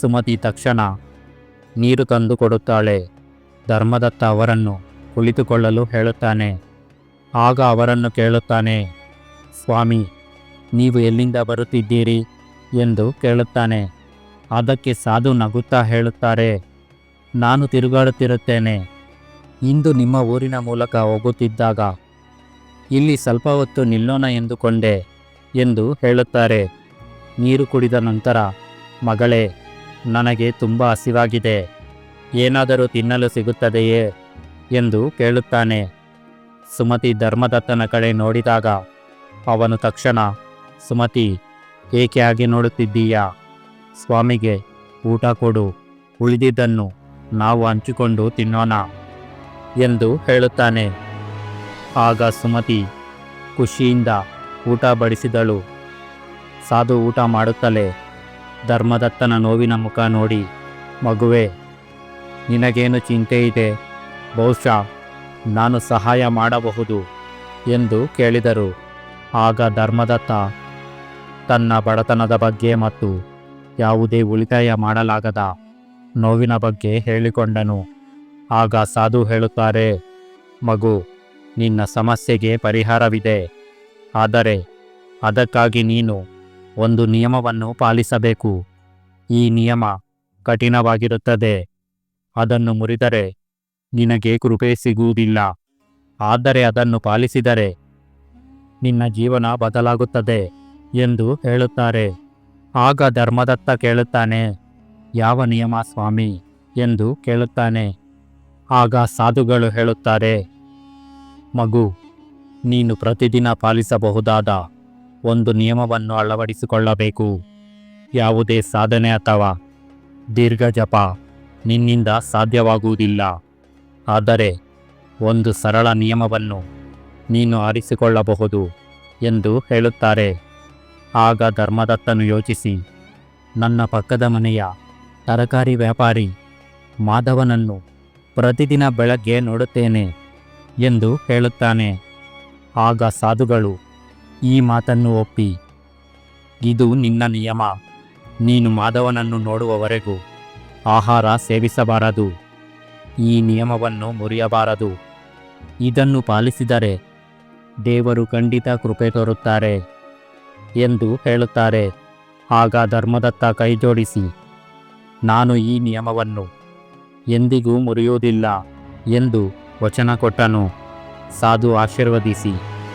ಸುಮತಿ ತಕ್ಷಣ ನೀರು ತಂದುಕೊಡುತ್ತಾಳೆ ಧರ್ಮದತ್ತ ಅವರನ್ನು ಕುಳಿತುಕೊಳ್ಳಲು ಹೇಳುತ್ತಾನೆ. ಆಗ ಅವರನ್ನು ಕೇಳುತ್ತಾನೆ, ಸ್ವಾಮಿ, ನೀವು ಎಲ್ಲಿಂದ ಬರುತ್ತಿದ್ದೀರಿ? ಎಂದು ಕೇಳುತ್ತಾನೆ. ಅದಕ್ಕೆ ಸಾಧು ನಗುತ್ತಾ ಹೇಳುತ್ತಾರೆ, ನಾನು ತಿರುಗಾಡುತ್ತಿರುತ್ತೇನೆ. ಇಂದು ನಿಮ್ಮ ಊರಿನ ಮೂಲಕ ಹೋಗುತ್ತಿದ್ದಾಗ ಇಲ್ಲಿ ಸ್ವಲ್ಪ ಹೊತ್ತು ನಿಲ್ಲೋಣ ಎಂದುಕೊಂಡೆ, ಎಂದು ಹೇಳುತ್ತಾರೆ. ನೀರು ಕುಡಿದ ನಂತರ, ಮಗಳೇ, ನನಗೆ ತುಂಬ ಹಸಿವಾಗಿದೆ. ಏನಾದರೂ ತಿನ್ನಲು ಸಿಗುತ್ತದೆಯೇ? ಎಂದು ಕೇಳುತ್ತಾನೆ. ಸುಮತಿ ಧರ್ಮದತ್ತನ ಕಡೆ ನೋಡಿದಾಗ ಅವನು ತಕ್ಷಣ, ಸುಮತಿ, ಏಕೆ ಆಗಿ ನೋಡುತ್ತಿದ್ದೀಯಾ? ಸ್ವಾಮಿಗೆ ಊಟ ಕೊಡು, ಉಳಿದಿದ್ದನ್ನು ನಾವು ಹಂಚಿಕೊಂಡು ತಿನ್ನೋಣ ಎಂದು ಹೇಳುತ್ತಾನೆ. ಆಗ ಸುಮತಿ ಖುಷಿಯಿಂದ ಊಟ ಬಡಿಸಿದಳು. ಸಾಧು ಊಟ ಮಾಡುತ್ತಲೇ ಧರ್ಮದತ್ತನ ನೋವಿನ ಮುಖ ನೋಡಿ, ಮಗುವೆ, ನಿನಗೇನು ಚಿಂತೆ ಇದೆ ಬಹುಶಃ ನಾನು ಸಹಾಯ ಮಾಡಬಹುದು ಎಂದು ಕೇಳಿದರು. ಆಗ ಧರ್ಮದತ್ತ ತನ್ನ ಬಡತನದ ಬಗ್ಗೆ ಮತ್ತು ಯಾವುದೇ ಉಳಿತಾಯ ಮಾಡಲಾಗದ ನೋವಿನ ಬಗ್ಗೆ ಹೇಳಿಕೊಂಡನು. ಆಗ ಸಾಧು ಹೇಳುತ್ತಾರೆ, ಮಗು, ನಿನ್ನ ಸಮಸ್ಯೆಗೆ ಪರಿಹಾರವಿದೆ. ಆದರೆ ಅದಕ್ಕಾಗಿ ನೀನು ಒಂದು ನಿಯಮವನ್ನು ಪಾಲಿಸಬೇಕು. ಈ ನಿಯಮ ಕಠಿಣವಾಗಿರುತ್ತದೆ. ಅದನ್ನು ಮುರಿದರೆ ನಿನಗೆ ಕೃಪೆ ಸಿಗುವುದಿಲ್ಲ. ಆದರೆ ಅದನ್ನು ಪಾಲಿಸಿದರೆ ನಿನ್ನ ಜೀವನ ಬದಲಾಗುತ್ತದೆ ಎಂದು ಹೇಳುತ್ತಾರೆ. ಆಗ ಧರ್ಮದತ್ತ ಕೇಳುತ್ತಾನೆ, ಯಾವ ನಿಯಮ ಸ್ವಾಮಿ ಎಂದು ಕೇಳುತ್ತಾನೆ. ಆಗ ಸಾಧುಗಳು ಹೇಳುತ್ತಾರೆ, ಮಗು, ನೀನು ಪ್ರತಿದಿನ ಪಾಲಿಸಬಹುದಾದ ಒಂದು ನಿಯಮವನ್ನು ಅಳವಡಿಸಿಕೊಳ್ಳಬೇಕು. ಯಾವುದೇ ಸಾಧನೆ ಅಥವಾ ದೀರ್ಘ ಜಪ ನಿನ್ನಿಂದ ಸಾಧ್ಯವಾಗುವುದಿಲ್ಲ. ಆದರೆ ಒಂದು ಸರಳ ನಿಯಮವನ್ನು ನೀನು ಆರಿಸಿಕೊಳ್ಳಬಹುದು ಎಂದು ಹೇಳುತ್ತಾರೆ. ಆಗ ಧರ್ಮದತ್ತನು ಯೋಚಿಸಿ, ನನ್ನ ಪಕ್ಕದ ಮನೆಯ ತರಕಾರಿ ವ್ಯಾಪಾರಿ ಮಾಧವನನ್ನು ಪ್ರತಿದಿನ ಬೆಳಗ್ಗೆ ನೋಡುತ್ತೇನೆ ಎಂದು ಹೇಳುತ್ತಾನೆ. ಆಗ ಸಾಧುಗಳು ಈ ಮಾತನ್ನು ಒಪ್ಪಿ, ಇದು ನಿನ್ನ ನಿಯಮ, ನೀನು ಮಾಧವನನ್ನು ನೋಡುವವರೆಗೂ ಆಹಾರ ಸೇವಿಸಬಾರದು. ಈ ನಿಯಮವನ್ನು ಮುರಿಯಬಾರದು. ಇದನ್ನು ಪಾಲಿಸಿದರೆ ದೇವರು ಖಂಡಿತ ಕೃಪೆ ತೋರುತ್ತಾರೆ ಎಂದು ಹೇಳುತ್ತಾರೆ. ಆಗ ಧರ್ಮದತ್ತ ಕೈಜೋಡಿಸಿ, ನಾನು ಈ ನಿಯಮವನ್ನು ಎಂದಿಗೂ ಮುರಿಯುವುದಿಲ್ಲ ಎಂದು ವಚನ ಕೊಟ್ಟನು. ಸಾಧು ಆಶೀರ್ವದಿಸಿ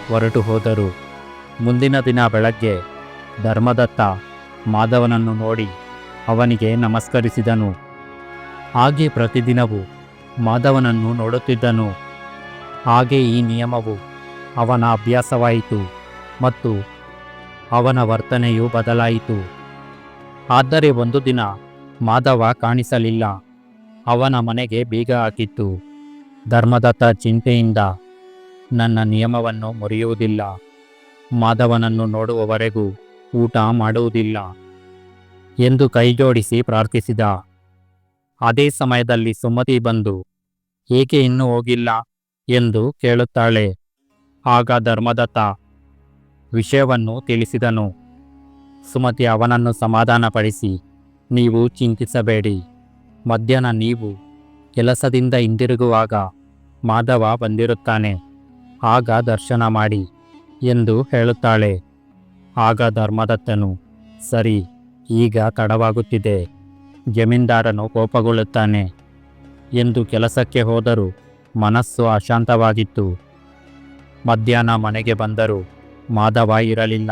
ಹೊರಟು ಹೋದರು. ಮುಂದಿನ ದಿನ ಬೆಳಗ್ಗೆ ಧರ್ಮದತ್ತ ಮಾಧವನನ್ನು ನೋಡಿ ಅವನಿಗೆ ನಮಸ್ಕರಿಸಿದನು. ಹಾಗೆ ಪ್ರತಿದಿನವೂ ಮಾಧವನನ್ನು ನೋಡುತ್ತಿದ್ದನು. ಹಾಗೆ ಈ ನಿಯಮವು ಅವನ ಅಭ್ಯಾಸವಾಯಿತು ಮತ್ತು ಅವನ ವರ್ತನೆಯು ಬದಲಾಯಿತು. ಆದರೆ ಒಂದು ದಿನ ಮಾಧವ ಕಾಣಿಸಲಿಲ್ಲ. ಅವನ ಮನೆಗೆ ಬೀಗ ಹಾಕಿತ್ತು. ಧರ್ಮದತ್ತ ಚಿಂತೆಯಿಂದ ನನ್ನ ನಿಯಮವನ್ನು ಮುರಿಯುವುದಿಲ್ಲ. ಮಾಧವನನ್ನು ನೋಡುವವರೆಗೂ ಊಟ ಮಾಡುವುದಿಲ್ಲ ಎಂದು ಕೈಜೋಡಿಸಿ ಪ್ರಾರ್ಥಿಸಿದ. ಅದೇ ಸಮಯದಲ್ಲಿ ಸುಮತಿ ಬಂದು, ಏಕೆ ಇನ್ನೂ ಹೋಗಿಲ್ಲ? ಎಂದು ಕೇಳುತ್ತಾಳೆ. ಆಗ ಧರ್ಮದತ್ತ ವಿಷಯವನ್ನು ತಿಳಿಸಿದನು. ಸುಮತಿ ಅವನನ್ನು ಸಮಾಧಾನಪಡಿಸಿ, ನೀವು ಚಿಂತಿಸಬೇಡಿ. ಮಧ್ಯಾಹ್ನ ನೀವು ಕೆಲಸದಿಂದ ಹಿಂದಿರುಗುವಾಗ ಮಾಧವ ಬಂದಿರುತ್ತಾನೆ. ಆಗ ದರ್ಶನ ಮಾಡಿ ಎಂದು ಹೇಳುತ್ತಾಳೆ. ಆಗ ಧರ್ಮದತ್ತನು, ಸರಿ, ಈಗ ತಡವಾಗುತ್ತಿದೆ. ಜಮೀನ್ದಾರನು ಕೋಪಗೊಳ್ಳುತ್ತಾನೆ ಎಂದು ಕೆಲಸಕ್ಕೆ ಹೋದರೂ. ಮನಸ್ಸು ಅಶಾಂತವಾಗಿತ್ತು. ಮಧ್ಯಾಹ್ನ ಮನೆಗೆ ಬಂದರೂ. ಮಾಧವ ಇರಲಿಲ್ಲ.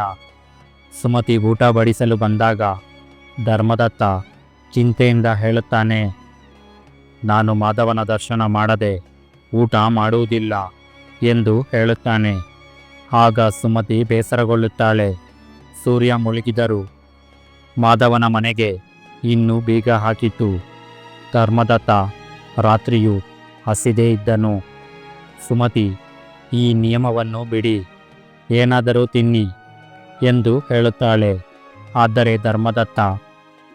ಸುಮತಿ ಊಟ ಬಡಿಸಲು ಬಂದಾಗ ಧರ್ಮದತ್ತ ಚಿಂತೆಯಿಂದ ಹೇಳುತ್ತಾನೆ, ನಾನು ಮಾಧವನ ದರ್ಶನ ಮಾಡದೆ ಊಟ ಮಾಡುವುದಿಲ್ಲ ಎಂದು ಹೇಳುತ್ತಾನೆ. ಆಗ ಸುಮತಿ ಬೇಸರಗೊಳ್ಳುತ್ತಾಳೆ. ಸೂರ್ಯ ಮುಳುಗಿದರು. ಮಾಧವನ ಮನೆಗೆ ಇನ್ನೂ ಬೀಗ ಹಾಕಿತು. ಧರ್ಮದತ್ತ ರಾತ್ರಿಯು ಹಸಿದೇ ಇದ್ದನು. ಸುಮತಿ, ಈ ನಿಯಮವನ್ನು ಬಿಡಿ. ಏನಾದರೂ ತಿನ್ನಿ ಎಂದು ಹೇಳುತ್ತಾಳೆ. ಆದರೆ ಧರ್ಮದತ್ತ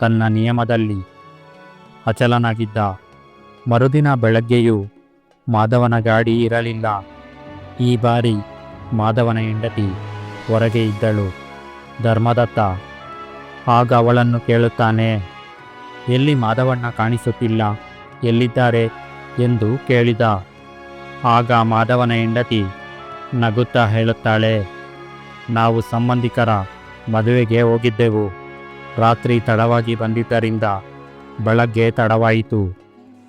ತನ್ನ ನಿಯಮದಲ್ಲಿ ಅಚಲನಾಗಿದ್ದ. ಮರುದಿನ ಬೆಳಗ್ಗೆಯೂ ಮಾಧವನ ಗಾಡಿ ಇರಲಿಲ್ಲ. ಈ ಬಾರಿ ಮಾಧವನ ಹೆಂಡತಿ ಹೊರಗೆ ಇದ್ದಳು. ಧರ್ಮದತ್ತ ಆಗ ಅವಳನ್ನು ಕೇಳುತ್ತಾನೆ. ಎಲ್ಲಿ ಮಾಧವಣ್ಣ ಕಾಣಿಸುತ್ತಿಲ್ಲ, ಎಲ್ಲಿದ್ದಾರೆ ಎಂದು ಕೇಳಿದ. ಆಗ ಮಾಧವನ ಹೆಂಡತಿ ನಗುತ್ತಾ ಹೇಳುತ್ತಾಳೆ, ನಾವು ಸಂಬಂಧಿಕರ ಮದುವೆಗೆ ಹೋಗಿದ್ದೆವು. ರಾತ್ರಿ ತಡವಾಗಿ ಬಂದಿದ್ದರಿಂದ ಬೆಳಗ್ಗೆ ತಡವಾಯಿತು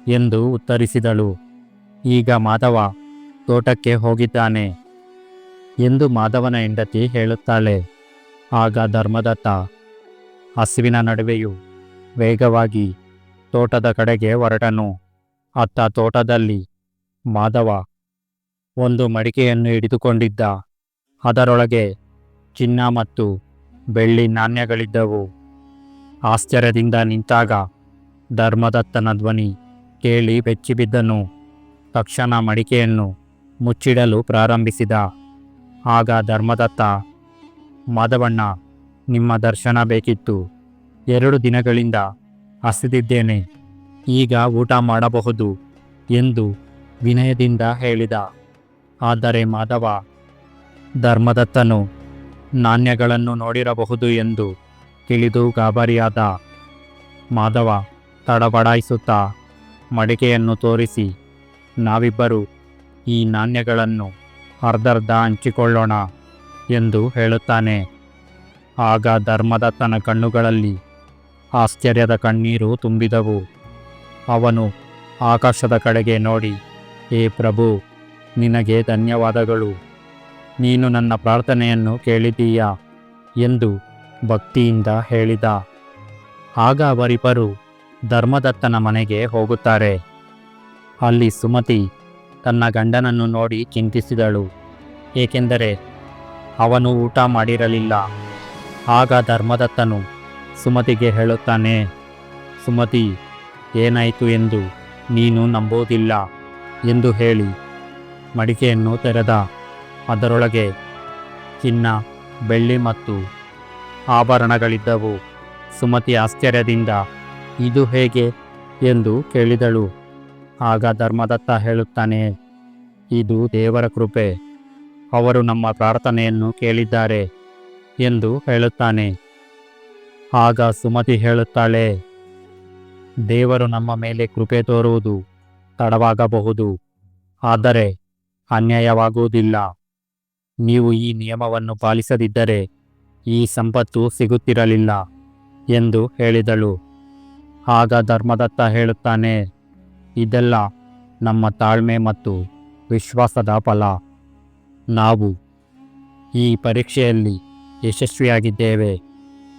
ಎಂದು ಉತ್ತರಿಸಿದಳು. ಈಗ ಮಾಧವ ತೋಟಕ್ಕೆ ಹೋಗಿದ್ದಾನೆ ಎಂದು ಮಾಧವನ ಹೆಂಡತಿ ಹೇಳುತ್ತಾಳೆ. ಆಗ ಧರ್ಮದತ್ತ ಹಸುವಿನ ನಡುವೆಯೂ ವೇಗವಾಗಿ ತೋಟದ ಕಡೆಗೆ ಹೊರಟನು. ಅತ್ತ ತೋಟದಲ್ಲಿ ಮಾಧವ ಒಂದು ಮಡಿಕೆಯನ್ನು ಹಿಡಿದುಕೊಂಡಿದ್ದ. ಅದರೊಳಗೆ ಚಿನ್ನ ಮತ್ತು ಬೆಳ್ಳಿ ನಾಣ್ಯಗಳಿದ್ದವು. ಆಶ್ಚರ್ಯದಿಂದ ನಿಂತಾಗ ಧರ್ಮದತ್ತನ ಧ್ವನಿ ಕೇಳಿ ಬೆಚ್ಚಿಬಿದ್ದನು. ತಕ್ಷಣ ಮಡಿಕೆಯನ್ನು ಮುಚ್ಚಿಡಲು ಪ್ರಾರಂಭಿಸಿದ. ಆಗ ಧರ್ಮದತ್ತ, ಮಾಧವಣ್ಣ, ನಿಮ್ಮ ದರ್ಶನ ಬೇಕಿತ್ತು. ಎರಡು ದಿನಗಳಿಂದ ಹಸಿದಿದ್ದೇನೆ ಈಗ ಊಟ ಮಾಡಬಹುದು ಎಂದು ವಿನಯದಿಂದ ಹೇಳಿದ. ಆದರೆ ಮಾಧವ, ಧರ್ಮದತ್ತನು ನಾಣ್ಯಗಳನ್ನು ನೋಡಿರಬಹುದು ಎಂದು ತಿಳಿದು ಗಾಬರಿಯಾದ. ಮಾಧವ ತಡಬಡಾಯಿಸುತ್ತಾ ಮಡಿಕೆಯನ್ನು ತೋರಿಸಿ, ನಾವಿಬ್ಬರು ಈ ನಾಣ್ಯಗಳನ್ನು ಅರ್ಧರ್ಧ ಹಂಚಿಕೊಳ್ಳೋಣ ಎಂದು ಹೇಳುತ್ತಾನೆ. ಆಗ ಧರ್ಮದತ್ತನ ಕಣ್ಣುಗಳಲ್ಲಿ ಆಶ್ಚರ್ಯದ ಕಣ್ಣೀರು ತುಂಬಿದವು. ಅವನು ಆಕಾಶದ ಕಡೆಗೆ ನೋಡಿ ಏ ಪ್ರಭು, ನಿನಗೆ ಧನ್ಯವಾದಗಳು. ನೀನು ನನ್ನ ಪ್ರಾರ್ಥನೆಯನ್ನು ಕೇಳಿದೀಯ ಎಂದು ಭಕ್ತಿಯಿಂದ ಹೇಳಿದ. ಆಗ ಅವರಿಬ್ಬರು ಧರ್ಮದತ್ತನ ಮನೆಗೆ ಹೋಗುತ್ತಾರೆ. ಅಲ್ಲಿ ಸುಮತಿ ತನ್ನ ಗಂಡನನ್ನು ನೋಡಿ ಚಿಂತಿಸಿದಳು. ಏಕೆಂದರೆ ಅವನು ಊಟ ಮಾಡಿರಲಿಲ್ಲ. ಆಗ ಧರ್ಮದತ್ತನು ಸುಮತಿಗೆ ಹೇಳುತ್ತಾನೆ, ಸುಮತಿ, ಏನಾಯಿತು ಎಂದು ನೀನು ನಂಬೋದಿಲ್ಲ ಎಂದು ಹೇಳಿ, ಮಡಿಕೆಯನ್ನು ತೆರೆದ. ಅದರೊಳಗೆ ಚಿನ್ನ, ಬೆಳ್ಳಿ ಮತ್ತು ಆಭರಣಗಳಿದ್ದವು. ಸುಮತಿ ಆಶ್ಚರ್ಯದಿಂದ, ಇದು ಹೇಗೆ? ಎಂದು ಕೇಳಿದಳು. ಆಗ ಧರ್ಮದತ್ತ ಹೇಳುತ್ತಾನೆ, ಇದು ದೇವರ ಕೃಪೆ. ಅವರು ನಮ್ಮ ಪ್ರಾರ್ಥನೆಯನ್ನು ಕೇಳಿದ್ದಾರೆ ಎಂದು ಹೇಳುತ್ತಾನೆ. ಆಗ ಸುಮತಿ ಹೇಳುತ್ತಾಳೆ, ದೇವರು ನಮ್ಮ ಮೇಲೆ ಕೃಪೆ ತೋರುವುದು ತಡವಾಗಬಹುದು, ಆದರೆ ಅನ್ಯಾಯವಾಗುವುದಿಲ್ಲ. ನೀವು ಈ ನಿಯಮವನ್ನು ಪಾಲಿಸದಿದ್ದರೆ ಈ ಸಂಪತ್ತು ಸಿಗುತ್ತಿರಲಿಲ್ಲ ಎಂದು ಹೇಳಿದಳು. ಆಗ ಧರ್ಮದತ್ತ ಹೇಳುತ್ತಾನೆ, ಇದೆಲ್ಲ ನಮ್ಮ ತಾಳ್ಮೆ ಮತ್ತು ವಿಶ್ವಾಸದ ಫಲ. ನಾವು ಈ ಪರೀಕ್ಷೆಯಲ್ಲಿ ಯಶಸ್ವಿಯಾಗಿದ್ದೇವೆ.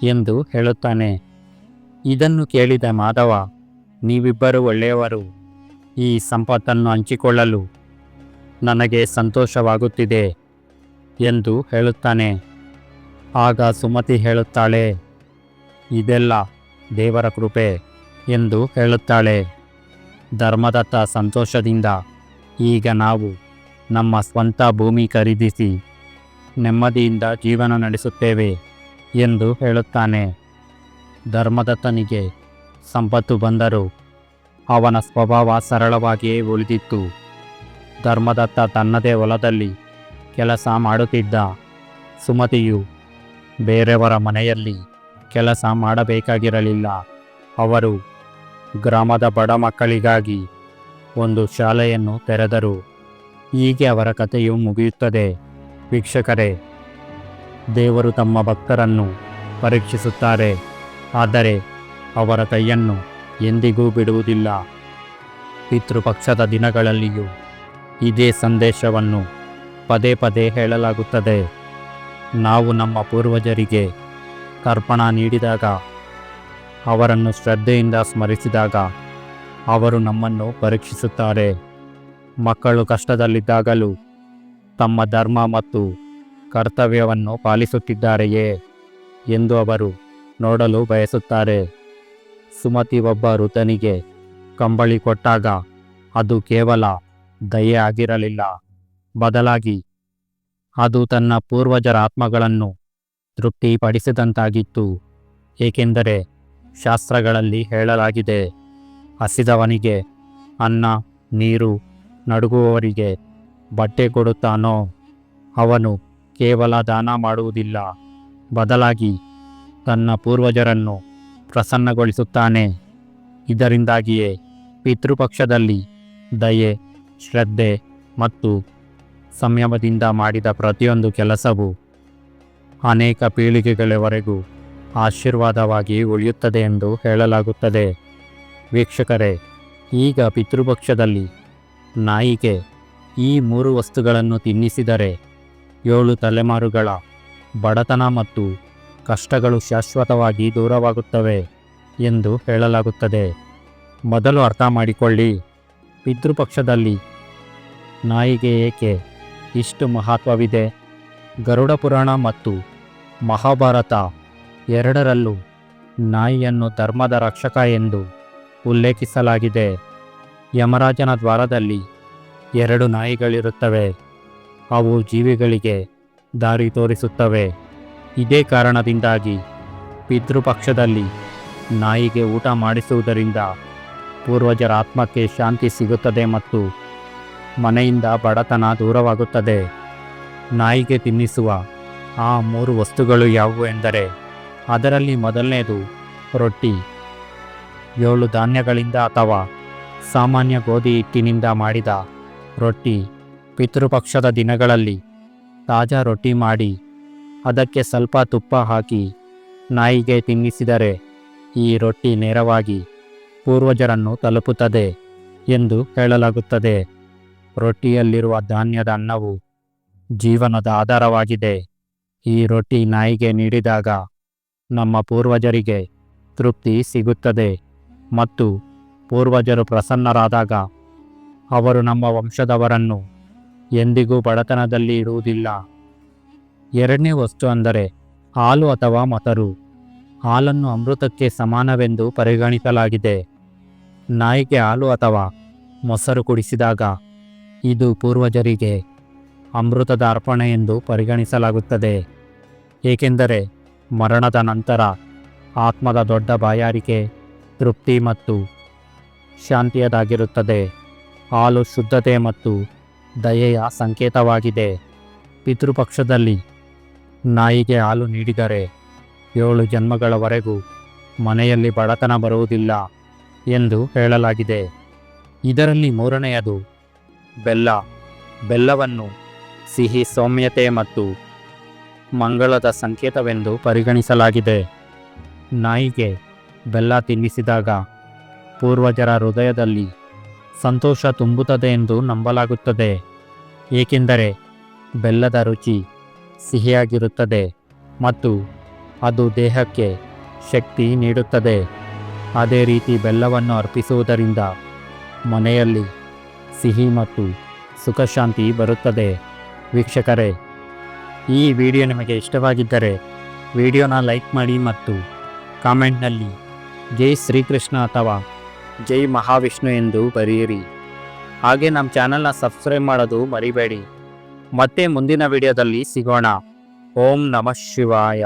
ಎಂದು ಹೇಳುತ್ತಾನೆ. ಇದನ್ನು ಕೇಳಿದ ಮಾಧವ, ನೀವಿಬ್ಬರು ಒಳ್ಳೆಯವರು, ಈ ಸಂಪತ್ತನ್ನು ಹಂಚಿಕೊಳ್ಳಲು ನನಗೆ ಸಂತೋಷವಾಗುತ್ತಿದೆ ಎಂದು ಹೇಳುತ್ತಾನೆ. ಆಗ ಸುಮತಿ ಹೇಳುತ್ತಾಳೆ, ಇದೆಲ್ಲ ದೇವರ ಕೃಪೆ ಎಂದು ಹೇಳುತ್ತಾಳೆ. ಧರ್ಮದತ್ತ ಸಂತೋಷದಿಂದ ಈಗ ನಾವು ನಮ್ಮ ಸ್ವಂತ ಭೂಮಿ ಖರೀದಿಸಿ ನೆಮ್ಮದಿಯಿಂದ ಜೀವನ ನಡೆಸುತ್ತೇವೆ. ಎಂದು ಹೇಳುತ್ತಾನೆ. ಧರ್ಮದತ್ತನಿಗೆ ಸಂಪತ್ತು ಬಂದರೂ ಅವನ ಸ್ವಭಾವ ಸರಳವಾಗಿಯೇ ಉಳಿದಿತ್ತು. ಧರ್ಮದತ್ತ ತನ್ನದೇ ಹೊಲದಲ್ಲಿ ಕೆಲಸ ಮಾಡುತ್ತಿದ್ದ ಸುಮತಿಯು ಬೇರೆಯವರ ಮನೆಯಲ್ಲಿ ಕೆಲಸ ಮಾಡಬೇಕಾಗಿರಲಿಲ್ಲ. ಅವರು ಗ್ರಾಮದ ಬಡ ಮಕ್ಕಳಿಗಾಗಿ ಒಂದು ಶಾಲೆಯನ್ನು ತೆರೆದರು. ಹೀಗೆ ಅವರ ಕಥೆಯು ಮುಗಿಯುತ್ತದೆ. ವೀಕ್ಷಕರೇ ದೇವರು ತಮ್ಮ ಭಕ್ತರನ್ನು ಪರೀಕ್ಷಿಸುತ್ತಾರೆ, ಆದರೆ ಅವರ ಕೈಯನ್ನು ಎಂದಿಗೂ ಬಿಡುವುದಿಲ್ಲ. ಪಿತೃಪಕ್ಷದ ದಿನಗಳಲ್ಲಿಯೂ ಇದೇ ಸಂದೇಶವನ್ನು ಪದೇ ಪದೇ ಹೇಳಲಾಗುತ್ತದೆ. ನಾವು ನಮ್ಮ ಪೂರ್ವಜರಿಗೆ ಕರ್ಪಣ ನೀಡಿದಾಗ, ಅವರನ್ನು ಶ್ರದ್ಧೆಯಿಂದ ಸ್ಮರಿಸಿದಾಗ ಅವರು ನಮ್ಮನ್ನು ಪರೀಕ್ಷಿಸುತ್ತಾರೆ. ಮಕ್ಕಳು ಕಷ್ಟದಲ್ಲಿದ್ದಾಗಲೂ ತಮ್ಮ ಧರ್ಮ ಮತ್ತು ಕರ್ತವ್ಯವನ್ನು ಪಾಲಿಸುತ್ತಿದ್ದಾರೆಯೇ ಎಂದು ಅವರು ನೋಡಲು ಬಯಸುತ್ತಾರೆ. ಸುಮತಿ ಒಬ್ಬ ವೃದ್ಧನಿಗೆ ಕಂಬಳಿ ಕೊಟ್ಟಾಗ ಅದು ಕೇವಲ ದಯೆ ಆಗಿರಲಿಲ್ಲ. ಬದಲಾಗಿ ಅದು ತನ್ನ ಪೂರ್ವಜರ ಆತ್ಮಗಳನ್ನು ತೃಪ್ತಿಪಡಿಸಿದಂತಾಗಿತ್ತು. ಏಕೆಂದರೆ ಶಾಸ್ತ್ರಗಳಲ್ಲಿ ಹೇಳಲಾಗಿದೆ, ಹಸಿದವನಿಗೆ ಅನ್ನ, ನೀರು, ನಡುಗುವವರಿಗೆ ಬಟ್ಟೆ ಕೊಡುತ್ತಾನೋ, ಅವನು ಕೇವಲ ದಾನ ಮಾಡುವುದಿಲ್ಲ. ಬದಲಾಗಿ ತನ್ನ ಪೂರ್ವಜರನ್ನು ಪ್ರಸನ್ನಗೊಳಿಸುತ್ತಾನೆ. ಇದರಿಂದಾಗಿಯೇ ಪಿತೃಪಕ್ಷದಲ್ಲಿ ದಯೆ, ಶ್ರದ್ಧೆ ಮತ್ತು ಸಂಯಮದಿಂದ ಮಾಡಿದ ಪ್ರತಿಯೊಂದು ಕೆಲಸವು ಅನೇಕ ಪೀಳಿಗೆಗಳವರೆಗೂ ಆಶೀರ್ವಾದವಾಗಿ ಉಳಿಯುತ್ತದೆ ಎಂದು ಹೇಳಲಾಗುತ್ತದೆ. ವೀಕ್ಷಕರೇ, ಈಗ ಪಿತೃಪಕ್ಷದಲ್ಲಿ ನಾಯಿಗೆ ಈ ಮೂರು ವಸ್ತುಗಳನ್ನು ತಿನ್ನಿಸಿದರೆ ಏಳು ತಲೆಮಾರುಗಳ ಬಡತನ ಮತ್ತು ಕಷ್ಟಗಳು ಶಾಶ್ವತವಾಗಿ ದೂರವಾಗುತ್ತವೆ ಎಂದು ಹೇಳಲಾಗುತ್ತದೆ. ಮೊದಲು ಅರ್ಥ ಮಾಡಿಕೊಳ್ಳಿ ಪಿತೃಪಕ್ಷದಲ್ಲಿ ನಾಯಿಗೆ ಏಕೆ ಇಷ್ಟು ಮಹತ್ವವಿದೆ? ಗರುಡ ಪುರಾಣ ಮತ್ತು ಮಹಾಭಾರತ ಎರಡರಲ್ಲೂ ನಾಯಿಯನ್ನು ಧರ್ಮದ ರಕ್ಷಕ ಎಂದು ಉಲ್ಲೇಖಿಸಲಾಗಿದೆ. ಯಮರಾಜನ ದ್ವಾರದಲ್ಲಿ ಎರಡು ನಾಯಿಗಳಿರುತ್ತವೆ. ಅವು ಜೀವಿಗಳಿಗೆ ದಾರಿ ತೋರಿಸುತ್ತವೆ. ಇದೇ ಕಾರಣದಿಂದಾಗಿ ಪಿತೃಪಕ್ಷದಲ್ಲಿ ನಾಯಿಗೆ ಊಟ ಮಾಡಿಸುವುದರಿಂದ ಪೂರ್ವಜರ ಆತ್ಮಕ್ಕೆ ಶಾಂತಿ ಸಿಗುತ್ತದೆ ಮತ್ತು ಮನೆಯಿಂದ ಬಡತನ ದೂರವಾಗುತ್ತದೆ. ನಾಯಿಗೆ ತಿನ್ನಿಸುವ ಆ ಮೂರು ವಸ್ತುಗಳು ಯಾವುವು ಎಂದರೆ ಅದರಲ್ಲಿ ಮೊದಲನೆಯದು ರೊಟ್ಟಿ. ಏಳು ಧಾನ್ಯಗಳಿಂದ ಅಥವಾ ಸಾಮಾನ್ಯ ಗೋಧಿ ಹಿಟ್ಟಿನಿಂದ ಮಾಡಿದ ರೊಟ್ಟಿ. ಪಿತೃಪಕ್ಷದ ದಿನಗಳಲ್ಲಿ ತಾಜಾ ರೊಟ್ಟಿ ಮಾಡಿ ಅದಕ್ಕೆ ಸ್ವಲ್ಪ ತುಪ್ಪ ಹಾಕಿ ನಾಯಿಗೆ ತಿನ್ನಿಸಿದರೆ ಈ ರೊಟ್ಟಿ ನೇರವಾಗಿ ಪೂರ್ವಜರನ್ನು ತಲುಪುತ್ತದೆ ಎಂದು ಹೇಳಲಾಗುತ್ತದೆ. ರೊಟ್ಟಿಯಲ್ಲಿರುವ ಧಾನ್ಯದ ಅನ್ನವು ಜೀವನದ ಆಧಾರವಾಗಿದೆ. ಈ ರೊಟ್ಟಿ ನಾಯಿಗೆ ನೀಡಿದಾಗ ನಮ್ಮ ಪೂರ್ವಜರಿಗೆ ತೃಪ್ತಿ ಸಿಗುತ್ತದೆ ಮತ್ತು ಪೂರ್ವಜರು ಪ್ರಸನ್ನರಾದಾಗ ಅವರು ನಮ್ಮ ವಂಶದವರನ್ನು ಎಂದಿಗೂ ಬಡತನದಲ್ಲಿ ಇರುವುದಿಲ್ಲ. ಎರಡನೇ ವಸ್ತು ಅಂದರೆ ಹಾಲು ಅಥವಾ ಮೊಸರು ಹಾಲನ್ನು ಅಮೃತಕ್ಕೆ ಸಮಾನವೆಂದು ಪರಿಗಣಿಸಲಾಗಿದೆ. ನಾಯಿಗೆ ಹಾಲು ಅಥವಾ ಮೊಸರು ಕುಡಿಸಿದಾಗ ಇದು ಪೂರ್ವಜರಿಗೆ ಅಮೃತದ ಅರ್ಪಣೆ ಎಂದು ಪರಿಗಣಿಸಲಾಗುತ್ತದೆ. ಏಕೆಂದರೆ ಮರಣದ ನಂತರ ಆತ್ಮದ ದೊಡ್ಡ ಬಾಯಾರಿಕೆ, ತೃಪ್ತಿ ಮತ್ತು ಶಾಂತಿಯದಾಗಿರುತ್ತದೆ. ಹಾಲು ಶುದ್ಧತೆ ಮತ್ತು ದಯೆಯ ಸಂಕೇತವಾಗಿದೆ. ಪಿತೃಪಕ್ಷದಲ್ಲಿ ನಾಯಿಗೆ ಹಾಲು ನೀಡಿದರೆ ಏಳು ಜನ್ಮಗಳವರೆಗೂ ಮನೆಯಲ್ಲಿ ಬಡತನ ಬರುವುದಿಲ್ಲ ಎಂದು ಹೇಳಲಾಗಿದೆ. ಇದರಲ್ಲಿ ಮೂರನೆಯದು ಬೆಲ್ಲ. ಬೆಲ್ಲವನ್ನು ಸಿಹಿ, ಸೌಮ್ಯತೆ ಮತ್ತು ಮಂಗಳದ ಸಂಕೇತವೆಂದು ಪರಿಗಣಿಸಲಾಗಿದೆ. ನಾಯಿಗೆ ಬೆಲ್ಲ ತಿನ್ನಿಸಿದಾಗ ಪೂರ್ವಜರ ಹೃದಯದಲ್ಲಿ ಸಂತೋಷ ತುಂಬುತ್ತದೆ ಎಂದು ನಂಬಲಾಗುತ್ತದೆ. ಏಕೆಂದರೆ ಬೆಲ್ಲದ ರುಚಿ ಸಿಹಿಯಾಗಿರುತ್ತದೆ ಮತ್ತು ಅದು ದೇಹಕ್ಕೆ ಶಕ್ತಿ ನೀಡುತ್ತದೆ. ಅದೇ ರೀತಿ ಬೆಲ್ಲವನ್ನು ಅರ್ಪಿಸುವುದರಿಂದ ಮನೆಯಲ್ಲಿ ಸಿಹಿ ಮತ್ತು ಸುಖಶಾಂತಿ ಬರುತ್ತದೆ. ವೀಕ್ಷಕರೇ, ಈ ವಿಡಿಯೋ ನಿಮಗೆ ಇಷ್ಟವಾಗಿದ್ದರೆ ವಿಡಿಯೋನ ಲೈಕ್ ಮಾಡಿ ಮತ್ತು ಕಾಮೆಂಟ್ನಲ್ಲಿ ಜೈ ಶ್ರೀಕೃಷ್ಣ ಅಥವಾ ಜೈ ಮಹಾವಿಷ್ಣು ಎಂದು ಬರೆಯಿರಿ. ಹಾಗೆ ನಮ್ಮ ಚಾನಲ್ನ ಸಬ್ಸ್ಕ್ರೈಬ್ ಮಾಡೋದು ಮರಿಬೇಡಿ. ಮತ್ತೆ ಮುಂದಿನ ವಿಡಿಯೋದಲ್ಲಿ ಸಿಗೋಣ. ಓಂ ನಮಃ ಶಿವಾಯ.